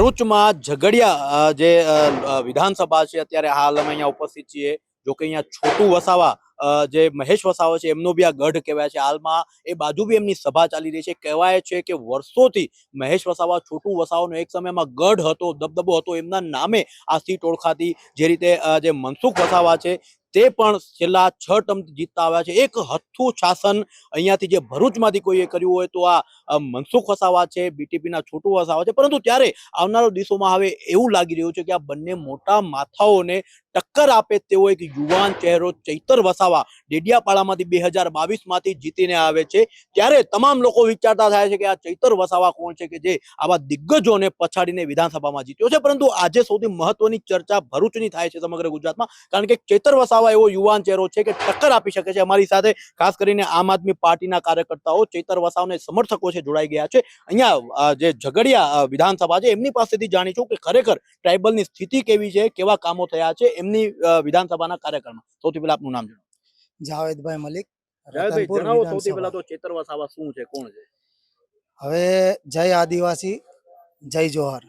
ભરૂચમાં ઝઘડિયા જે વિધાનસભા છે, અત્યારે હાલ અમે અહીંયા ઉપસ્થિત છીએ. જો કે અહીંયા છોટું વસાવા જે મહેશ વસાવો છે, એમનો બી આ ગઢ કહેવાય છે. હાલમાં એ બાજુ બી એમની સભા ચાલી રહી છે. કહેવાય છે કે વર્ષોથી મહેશ વસાવા, છોટું વસાવાનો એક સમયમાં ગઢ હતો, દબદબો હતો. એમના નામે આ સીટ ઓળખાતી જે રીતે જે મનસુખ વસાવા છે તે પણ છેલ્લા છ ટર્મ જીતતા આવ્યા છે. એક હથ્થું શાસન અહીંયાથી જે ભરૂચમાંથી કોઈએ કર્યું હોય તો આ મનસુખ વસાવા છે, બીટીપીના છોટું વસાવા છે. પરંતુ ત્યારે આવનારા દિવસોમાં હવે એવું લાગી રહ્યું છે કે આ બંને મોટા માથાઓને ટક્કર આપે તેવો એક યુવાન ચહેરો ચૈતર વસાવા ડેડિયાપાડામાંથી બે હજાર બાવીસમાંથી જીતીને આવે છે. ત્યારે તમામ લોકો વિચારતા થાય છે કે આ ચૈતર વસાવા કોણ છે કે જે આવા દિગ્ગજોને પછાડીને વિધાનસભામાં જીત્યો છે. પરંતુ આજે સૌથી મહત્વની ચર્ચા ભરૂચની થાય છે સમગ્ર ગુજરાતમાં. કારણ કે ચૈતર વસાવા એવો યુવાન ચહેરો છે કે ટક્કર આપી શકે છે અમારી સાથે, ખાસ કરીને આમ આદમી પાર્ટીના કાર્યકર્તાઓ ચૈતર વસાવને સમર્થકો છે, જોડાઈ ગયા છે. અહીંયા જે ઝઘડિયા વિધાનસભા છે, એમની પાસેથી જાણીશું કે ખરેખર ટ્રાઇબલની સ્થિતિ કેવી છે, કેવા કામો થયા છે એમની વિધાનસભાના કાર્યક્રમમાં. સૌથી પહેલા આપનું નામ જણાવો. જાવેદભાઈ મલિક હવે જય આદિવાસી જય જોહર.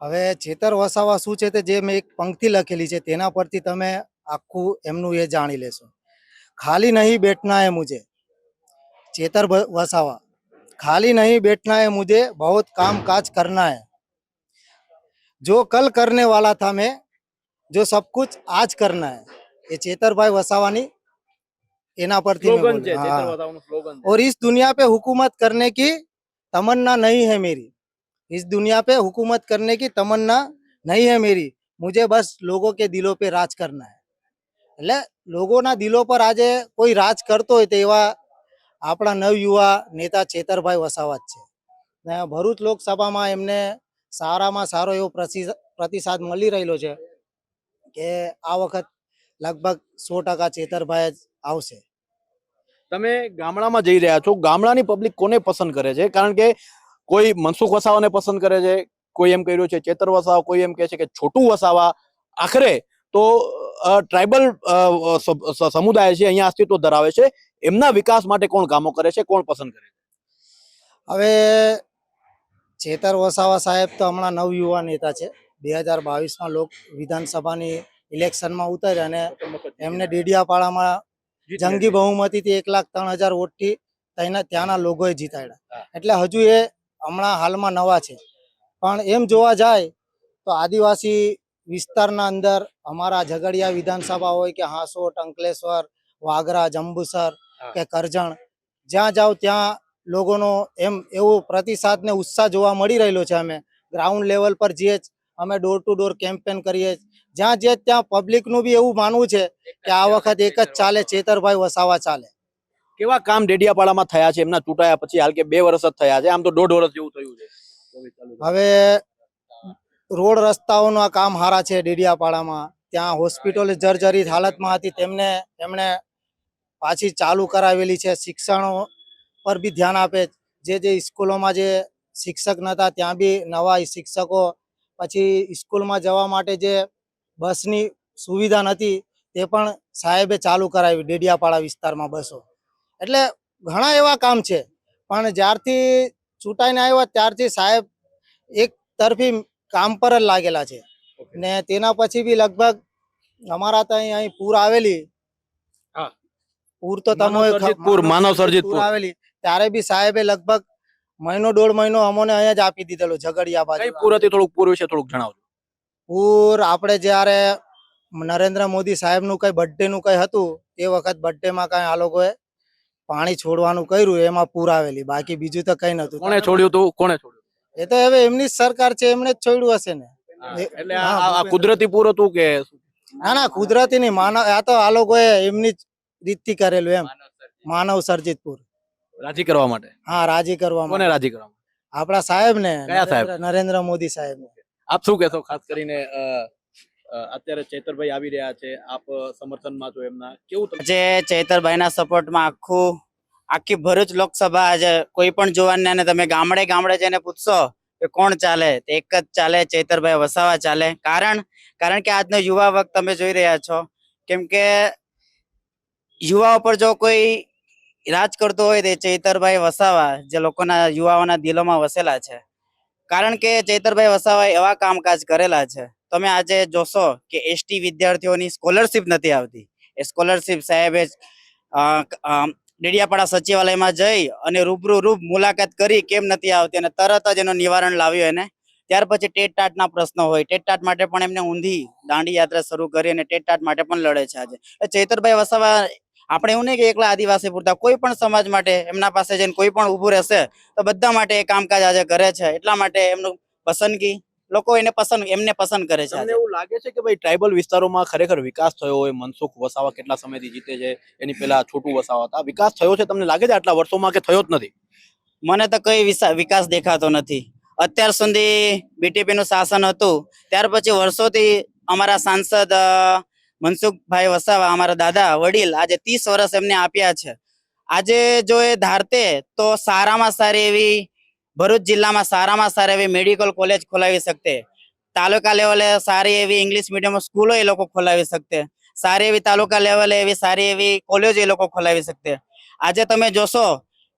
હવે ચેતર વસાવા શું છે તે જે મેં એક પંક્તિ લખેલી છે તેના પરથી તમે આખું એમનું એ જાણી લેશો. ખાલી નહીં બેઠના એ મુજે. ચેતર વસાવા. ખાલી નહીં બેઠના એ મુજે બહુ કામ કાજ કરના હે જો કલ કરને વાલા થા મેં જો सब कुछ आज करना है ये चेतरभाई वसावानी એના પરથી और इस दुनिया पे हुकूमत करने की तमन्ना नहीं है मेरी इस दुनिया पे हुकूमत करने की तमन्ना नहीं है मेरी मुझे बस लोगों के दिलों पे રાજ કરના હે. એટલે લોકોના દિલો પર આજે કોઈ રાજ કરતો હોય તેવા આપણા નવયુવા નેતા ચેતરભાઈ વસાવા જ છે ભરૂચ લોકસભામાં એમને સારામાં સારો એવો પ્રતિસાદ મળી રહેલો છે. કે આ વખત લગભગ સો ટકા ચેતરભાઈ જ આવશે. તમે ગામડામાં જઈ રહ્યા છો. ગામડાની પબ્લિક કોને પસંદ કરે છે? કારણ કે કોઈ મનસુખ વસાવાને પસંદ કરે છે કોઈ એમ કહી રહ્યું છે ચેતર વસાવા કોઈ એમ કહે છે કે છોટું વસાવા. આખરે તો ટ્રાઇબલ સમુદાય છે અહીંયા અસ્તિત્વ ધરાવે છે. એમના વિકાસ માટે કોણ કામો કરે છે? કોણ પસંદ કરે છે? હવે ચેતર વસાવા સાહેબ તો હમણાં નવયુવા નેતા છે. બે હજાર બાવીસમાં લોક વિધાનસભાની ઇલેક્શનમાં ઉતર્યા અને એમને ડીડિયાપાડામાં જંગી બહુમતીથી એક લાખ ત્રણ હજાર વોટથી ત્યાંના ત્યાંના લોકોએ જીતાડ્યા. એટલે હજુ એ હમણાં હાલમાં નવા છે. પણ એમ જોવા જાય તો આદિવાસી વિસ્તારના અંદર અમારા ઝઘડિયા વિધાનસભા હોય કે હાંસોટ અંકલેશ્વર વાગરા જંબુસર કે કરજણ જ્યાં જાઓ ત્યાં લોકોનો એમ એવો પ્રતિસાદ ને ઉત્સાહ જોવા મળી રહેલો છે. અમે ગ્રાઉન્ડ લેવલ પર જ અમે ડોર ટુ ડોર કેમ્પેન કરીએ જ્યાં જે ત્યાં પબ્લિકનું બી એવું માનવું છે કે આ વખત એક જ ચાલે ચેતરભાઈ વસાવા ચાલે. કેવા કામ ડેડિયાપાડામાં થયા છે? એમના ચૂંટાયા પછી હાલ કે બે વર્ષ જ થયા છે. આમ તો દોઢ વર્ષ જેવું થયું છે. હવે રોડ રસ્તાઓના કામ હારા છે ડેડિયાપાડામાં. ત્યાં હોસ્પિટલ જર્જરિત હાલતમાં હતી. તેમને એમણે પાછી ચાલુ કરાવેલી છે. શિક્ષણો પર બી ધ્યાન આપે. જે જે સ્કૂલોમાં જે શિક્ષક નતા ત્યાં બી નવા શિક્ષકો પછી સ્કૂલમાં જવા માટે જે બસની સુવિધા નથી તે પણ સાહેબે ચાલુ કરાવી ડેડિયાપાડા વિસ્તારમાં બસો. એટલે ઘણા એવા કામ છે પણ જ્યારથી ચૂંટાઈને આવ્યા ત્યારથી સાહેબ એક તરફી કામ પર જ લાગેલા છે. ને તેના પછી બી લગભગ અમારા ત્યાં અહીં પૂર આવેલી. પૂર તો તમે પૂર, માનવ સર્જિત પૂર. આવેલી. ત્યારે બી સાહેબે લગભગ મહિનો દોઢ મહિનો અમોને અહીંયા જ આપી દીધેલો ઝઘડિયા બાજુ. પૂર હતી થોડુંક પૂરું છે થોડુંક જણાવજો. પૂર આપણે જ્યારે નરેન્દ્ર મોદી સાહેબનું કઈ બર્થડે નું કઈ હતું એ વખત બર્થડે માં કઈ આ લોકોએ પાણી છોડવાનું કર્યું એમાં પૂર આવેલી. બાકી બીજું તો કઈ નતું કોણે છોડ્યું હતું? કોણે છોડ્યું? એ તો હવે એમની જ સરકાર છે એમને જ છોડ્યું હશે ને. એટલે આ- આ કુદરતી પૂર હતું કે ના ના કુદરતી નહીં. માનવ આ તો આ લોકોએ એમની જ રીતથી કરેલું એમ. માનવ સર્જિત પૂર. રાજી કરવા માટે? હા રાજી કરવા કોને માટે. રાજી કરવા આપણા સાહેબ ને કયા સાહેબ? નરેન્દ્ર- મોદી સાહેબ આપ શું કહેશો ખાસ કરીને અત્યારે ચૈતરભાઈ આવી રહ્યા છે આપ સમર્થનમાં છો એમના? કેવું તમે આજે ચૈતરભાઈના સપોર્ટમાં આખું આખી ભરૂચ લોકસભા આજે કોઈ પણ જુવાનને તમે ગામડે ગામડે જઈને પૂછશો કે કોણ ચાલે એક જ ચાલે ચૈતરભાઈ વસાવા ચાલે. કારણ કારણ કે આજનો યુવા વખત તમે જોઈ રહ્યા છો. કેમ કે યુવા ઉપર જો કોઈ રાજ કરતો હોય તે ચૈતરભાઈ વસાવા જે લોકોના યુવાઓના દિલોમાં વસેલા છે. કારણ કે ચૈતરભાઈ વસાવા એવા કામકાજ કરેલા છે. તમે આજે જોશો કે એસટી વિદ્યાર્થીઓની સ્કોલરશિપ નથી આવતી. એ સ્કોલરશિપ સાહેબે ડેડિયાપાડા સચિવાલયમાં જઈ અને રૂબરૂ રૂપ મુલાકાત કરી કેમ નથી આવતી અને તરત જ એનું નિવારણ લાવ્યું એને. ત્યાર પછી ટેટ ટાટના પ્રશ્નો હોય. ટેટ ટાટ માટે પણ એમને ઊંધી દાંડી યાત્રા શરૂ કરી અને ટેટ ટાટ માટે પણ લડે છે આજે. ચૈતરભાઈ વસાવા આપણે એવું નહીં કે એકલા આદિવાસી પૂરતા કોઈ પણ સમાજ માટે એમના પાસે જઈને કોઈ પણ ઊભું રહેશે તો બધા માટે એ કામકાજ આજે કરે છે. એટલા માટે એમનું પસંદગી લોકો એને પસંદ એમને પસંદ કરે છે એવું લાગે છે કે ભાઈ ટ્રાઇબલ વિસ્તારોમાં ખરેખર વિકાસ થયો હોય મનસુખ વસાવા કેટલા સમયથી જીતે છે એની પેલા છોટું વસાવા હતા વિકાસ થયો છે તમને લાગે છે આટલા વર્ષોમાં કે થયો જ નથી? મને તો કઈ વિકાસ દેખાતો નથી. અત્યાર સુધી બીટીપી નું શાસન હતું ત્યાર પછી વર્ષોથી અમારા સાંસદ મનસુખભાઈ વસાવા, અમારા દાદા, વડીલ આજે ત્રીસ વર્ષ એમને આપ્યા છે. આજે જો એ ધારતે તો સારામાં સારી એવી, ભરૂચ જિલ્લામાં સારામાં સારી એવી મેડિકલ કોલેજ ખોલાવી શકતે. તાલુકા લેવલે સારી એવી ઇંગ્લિશ મીડિયમ સ્કૂલો એ લોકો ખોલાવી શકતે. સારી એવી તાલુકા લેવલે એવી સારી એવી કોલેજો એ લોકો ખોલાવી શકતે. આજે તમે જોશો,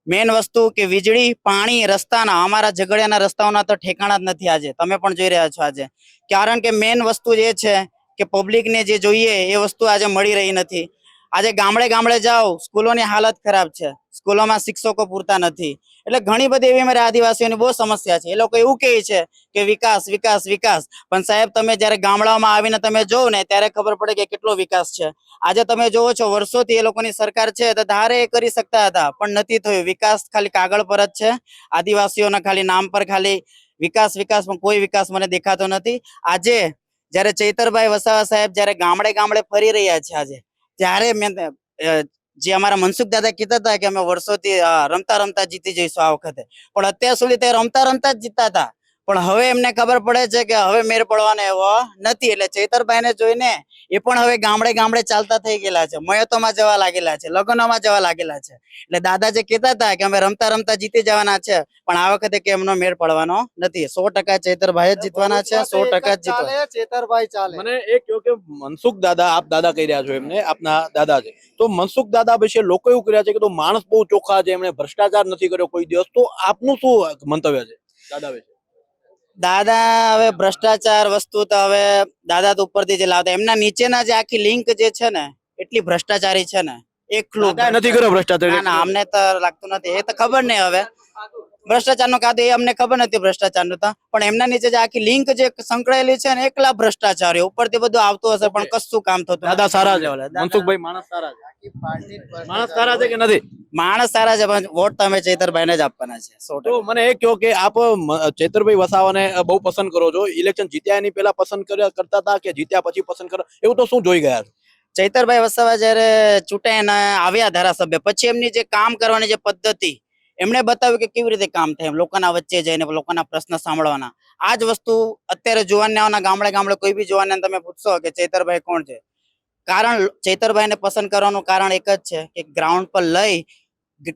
મેન વસ્તુ કે વીજળી, પાણી, રસ્તાના, અમારા ઝઘડિયાના રસ્તાઓના તો ઠેકાણા જ નથી આજે. તમે પણ જોઈ રહ્યા છો આજે. કારણ કે મેન વસ્તુ જે છે કે પબ્લિક ને જે જોઈએ એ વસ્તુ આજે મળી રહી નથી. આજે ગામડે ગામડે જાઓ, સ્કૂલોની હાલત ખરાબ છે. સ્કૂલોમાં શિક્ષકો પૂરતા નથી. એટલે ઘણી બધી એવી અમારે આદિવાસીઓની બહુ સમસ્યા છે. એ લોકો એવું કહે છે કે વિકાસ વિકાસ વિકાસ. પણ સાહેબ, તમે જ્યારે ગામડાઓમાં આવીને તમે જોવો ને, ત્યારે ખબર પડે કે કેટલો વિકાસ છે. આજે તમે જોવો છો, વર્ષોથી એ લોકોની સરકાર છે તો ધારે એ કરી શકતા હતા, પણ નથી થયું. વિકાસ ખાલી કાગળ પર જ છે. આદિવાસીઓના ખાલી નામ પર ખાલી વિકાસ વિકાસ, પણ કોઈ વિકાસ મને દેખાતો નથી. આજે જ્યારે ચૈતરભાઈ વસાવા સાહેબ જ્યારે ગામડે ગામડે ફરી રહ્યા છે આજે, ત્યારે મેં જે અમારા મનસુખ દાદા કીધા હતા કે અમે વર્ષોથી રમતા રમતા જીતી જઈશું આ વખતે. પણ અત્યાર સુધી તે રમતા રમતા જ જીતતા હતા. પણ હવે એમને ખબર પડે છે કે હવે મેર પડવાનો એવો નથી. એટલે ચૈતરભાઈને જોઈને એ પણ હવે ગામડે ગામડે ચાલતા થઈ ગયેલા છે. મયતોમાં જવા લાગેલા છે લગ્નોમાં જવા લાગેલા છે. એટલે દાદા જે કહેતા હતા કે અમે રમતા રમતા જીતી જવાના છે પણ આ વખતે કે એમનો મેળ પડવાનો નથી. સો ટકા ચેતરભાઈ જ જીતવાના છે સો ટકા જ જીતવાના ચેતરભાઈ ચાલે મને એ કહ્યું કે મનસુખ દાદા આપ દાદા કહી રહ્યા છો એમને આપના દાદા છે. તો મનસુખ દાદા વિશે લોકો એવું કર્યા છે કે તો માણસ બહુ ચોખ્ખા છે એમણે ભ્રષ્ટાચાર નથી કર્યો કોઈ દિવસ. તો આપનું શું મંતવ્ય છે દાદા વિશે? દાદા હવે ભ્રષ્ટાચાર વસ્તુ તો હવે દાદા તો ઉપરથી જે લાવતા. એમના નીચેના જે આખી લિંક જે છે ને એટલી ભ્રષ્ટાચારી છે ને. એકલું નથી કર્યો ભ્રષ્ટાચાર? ના ના અમને તો લાગતું નથી. એ તો ખબર નહીં હવે. ભ્રષ્ટાચારનું કાદો એ અમને ખબર નથી ભ્રષ્ટાચારનું તો. પણ એમના નીચે જે આખી લિંક જે સંકળાયેલી છે ને એકલા ભ્રષ્ટાચારીઓ. ઉપરથી બધું આવતું હશે પણ કશું કામ થતું દાદા સારા છે. મનસુખભાઈ માણસ સારા છે. માણસ સારા છે કે નથી? માણસ સારા છે પણ વોટ તમે ચેતરભાઈ ને જ આપવાના છે તો મને એ કહો કે આપ ચેતરભાઈ વસાવાને બહુ પસંદ કરો છો. ઇલેક્શન જીત્યા એની પહેલા પસંદ કરતા હતા કે જીત્યા પછી પસંદ કરો? એવું તો શું જોઈ ગયા ચૈતરભાઈ વસાવા જયારે ચૂંટાઈને આવ્યા ધારાસભ્ય પછી એમની જે કામ કરવાની જે પદ્ધતિ એમણે બતાવ્યું કે કેવી રીતે કામ થાય એમ લોકોના વચ્ચે જઈને લોકોના પ્રશ્ન સાંભળવાના. આ જ વસ્તુ અત્યારે જુવાનિયાઓના ગામડે ગામડે કોઈ બી જોવાને તમે પૂછશો કે ચૈતરભાઈ કોણ છે? કારણ ચૈતરભાઈને પસંદ કરવાનું કારણ એક જ છે કે ગ્રાઉન્ડ પર લઈ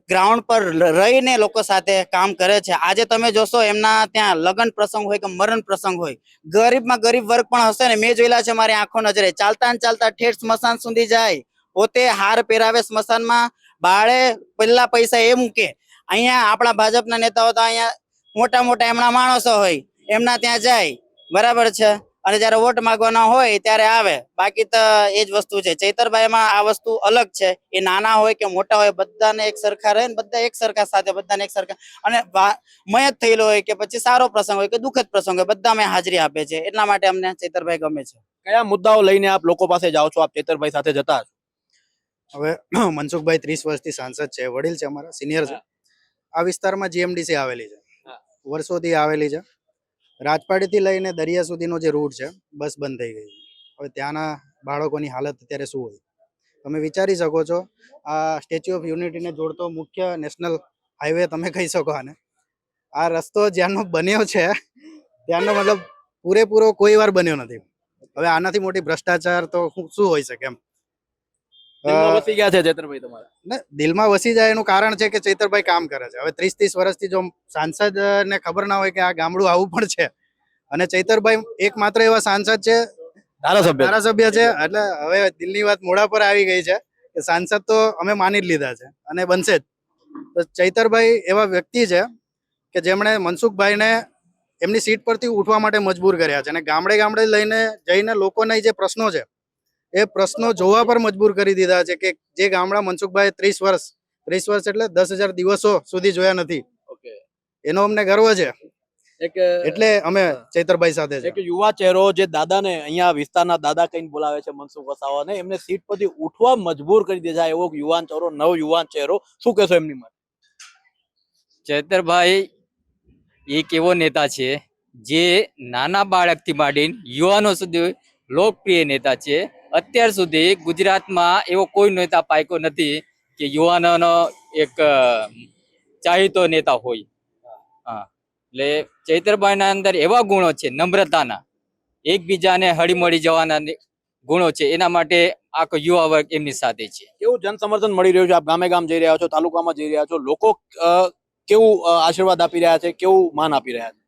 ગ્રાઉન્ડ પર રહીને લોકો સાથે કામ કરે છે. આજે તમે જોશો એમના ત્યાં લગ્ન પ્રસંગ હોય કે મરણ પ્રસંગ હોય, ગરીબમાં ગરીબ વર્ગ પણ હશે ને, મેં જોયેલા છે મારી આંખો નજરે. ચાલતા ને ચાલતા ઠેઠ સ્મશાન સુધી જાય, પોતે હાર પહેરાવે સ્મશાનમાં, બાળે પહેલા પૈસા એ મૂકે. અહીંયા આપણા ભાજપના નેતાઓ તો અહીંયા મોટા મોટા એમના માણસો હોય, એમના ત્યાં જાય. બરાબર છે? અને જયારે વોટ માંગવાના હોય ત્યારે આવે. બાકી તો એ જ વસ્તુ છે. ચૈતરભાઈમાં આ વસ્તુ અલગ છે. એ નાના હોય કે મોટા હોય બધાને એક સરખા રહે ને બધા એક સરખા સાથે બધાને એક સરખા. અને મયત થયેલો હોય કે પછી સારો પ્રસંગ હોય કે દુઃખદ પ્રસંગ હોય બધામાં હાજરી આપે છે. એટલા માટે અમને ચૈતરભાઈ ગમે છે. કયા મુદ્દાઓ લઈને આપ લોકો પાસે જાઓ છો? આપ ચેતરભાઈ સાથે જતા હવે મનસુખભાઈ ત્રીસ વર્ષથી સાંસદ છે વડીલ છે અમારા સિનિયર છે. આ વિસ્તારમાં જીએમડીસી આવેલી છે. વર્ષોથી આવેલી છે. રાજપાડીથી લઈને દરિયા સુધીનો જે રૂટ છે, બસ બંધ થઈ ગઈ. હવે ત્યાંના બાળકોની હાલત અત્યારે શું હોય? તમે વિચારી શકો છો, આ સ્ટેચ્યુ ઓફ યુનિટીને જોડતો મુખ્ય નેશનલ હાઈવે તમે કહી શકો આને. આ રસ્તો જ્યાંનો બન્યો છે, ત્યાંનો મતલબ પૂરેપૂરો કોઈ વાર બન્યો નથી. હવે આનાથી મોટી ભ્રષ્ટાચાર તો શું- હોઈ શકે એમ? વસી ગયા છે ચેતરભાઈ તમારા? ને દિલમાં વસી જાય એનું કારણ છે કે ચૈતરભાઈ કામ કરે છે. હવે ત્રીસ ત્રીસ વર્ષથી જો સાંસદ ને ખબર ના હોય કે આ ગામડું આવું પણ છે. અને ચૈતરભાઈ એકમાત્ર એવા સાંસદ છે ધારાસભ્ય. ધારાસભ્ય છે એટલે હવે દિલની વાત મોડા પર આવી ગઈ છે કે સાંસદ તો અમે માની જ લીધા છે અને બનશે જ. તો ચૈતરભાઈ એવા વ્યક્તિ છે કે જેમણે મનસુખભાઈને એમની સીટ પરથી ઉઠવા માટે મજબૂર કર્યા છે અને ગામડે ગામડે લઈને જઈને લોકોના જે પ્રશ્નો છે એ પ્રશ્નો જોવા પર મજબૂર કરી દીધા છે કે જે ગામડા મનસુખભાઈ ત્રીસ વર્ષ ત્રીસ વર્ષ એટલે દસ હજાર દિવસો સુધી જોયા નથી. એનો અમને ગર્વ છે. એટલે અમે ચૈતરભાઈ સાથે એક યુવા ચહેરો જે દાદાને અહીંયા વિસ્તારના દાદા કહીને બોલાવે છે મનસુખ વસાવાને એમને સીટ પરથી ઉઠવા મજબૂર કરી દીધા એવો યુવાન ચહેરો નવ યુવાન ચહેરો. શું કહેશો એમની માટે? ચેતરભાઈ એક એવો નેતા છે જે નાના બાળકથી માંડીને યુવાનો સુધી લોકપ્રિય નેતા છે. અત્યાર સુધી ગુજરાતમાં એવો કોઈ નેતા પાક્યો નથી કે યુવાનોનો એક ચાહીતો નેતા હોય. હા. એટલે ચૈત્રભાઈના અંદર એવા ગુણો છે, નમ્રતાના. એકબીજાને હળીમળી જવાના ગુણો છે, એના માટે આખો યુવા વર્ગ એમની સાથે છે. કેવું જન સમર્થન મળી રહ્યું છે? આપ ગામે ગામ જઈ રહ્યા છો, તાલુકામાં જઈ રહ્યા છો. લોકો કેવું આશીર્વાદ આપી રહ્યા છે? કેવું માન આપી રહ્યા છે?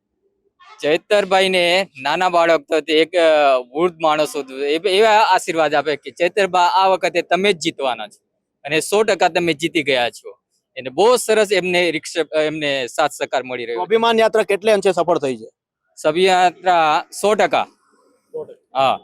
ચૈતરભાઈને નાના બાળક તો એક વૃદ્ધ માણસો હતું. એવા આશીર્વાદ આપે કે ચૈતરભા આ વખતે તમે જ જીતવાના છો અને સો ટકા તમે જીતી ગયા છો. એને બહુ સરસ એમને રિક્ષ- એમને સાથ સહકાર મળી રહ્યો. અભિમાન યાત્રા કેટલે અંશે સફળ થઈ છે? સભ્યયાત્રા સો ટકા. હા.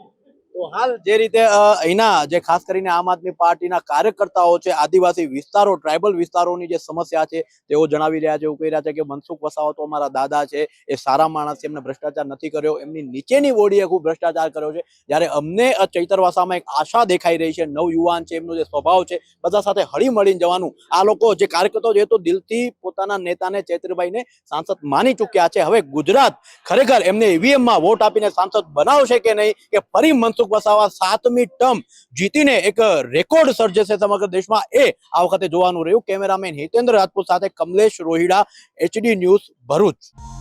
હાલ જે રીતે અહીંના જે ખાસ કરીને આમ આદમી પાર્ટીના કાર્યકર્તાઓ છે, આદિવાસી વિસ્તારો, ટ્રાઇબલ વિસ્તારોની જે સમસ્યા છે, તેઓ જણાવી રહ્યા છે, એવું કહી રહ્યા છે કે મનસુખ વસાવા અમારા દાદા છે, એ સારા માણસ છે, એમને ભ્રષ્ટાચાર નથી કર્યો, એમની નીચેની બોડીએ ખૂબ ભ્રષ્ટાચાર કર્યો છે. જ્યારે અમને ચૈતર એક આશા દેખાઈ રહી છે, નવ યુવાન છે, એમનો જે સ્વભાવ છે, બધા સાથે હળી મળીને જવાનું. આ લોકો જે કાર્યકર્તાઓ છે તો દિલથી પોતાના નેતાને ચૈત્રભાઈને સાંસદ માની ચૂક્યા છે. હવે ગુજરાત ખરેખર એમને ઈવીએમમાં વોટ આપીને સાંસદ બનાવશે કે નહીં કે ફરી મનસુખ વસાવા સાતમી ટર્મ જીતીને એક રેકોર્ડ સર્જે છે સમગ્ર દેશમાં. એ આ વખતે જોવાનું રહ્યું. કેમેરામેન હિતેન્દ્ર રાજપૂત સાથે કમલેશ રોહિડા, એચડી ન્યૂઝ ભરૂચ.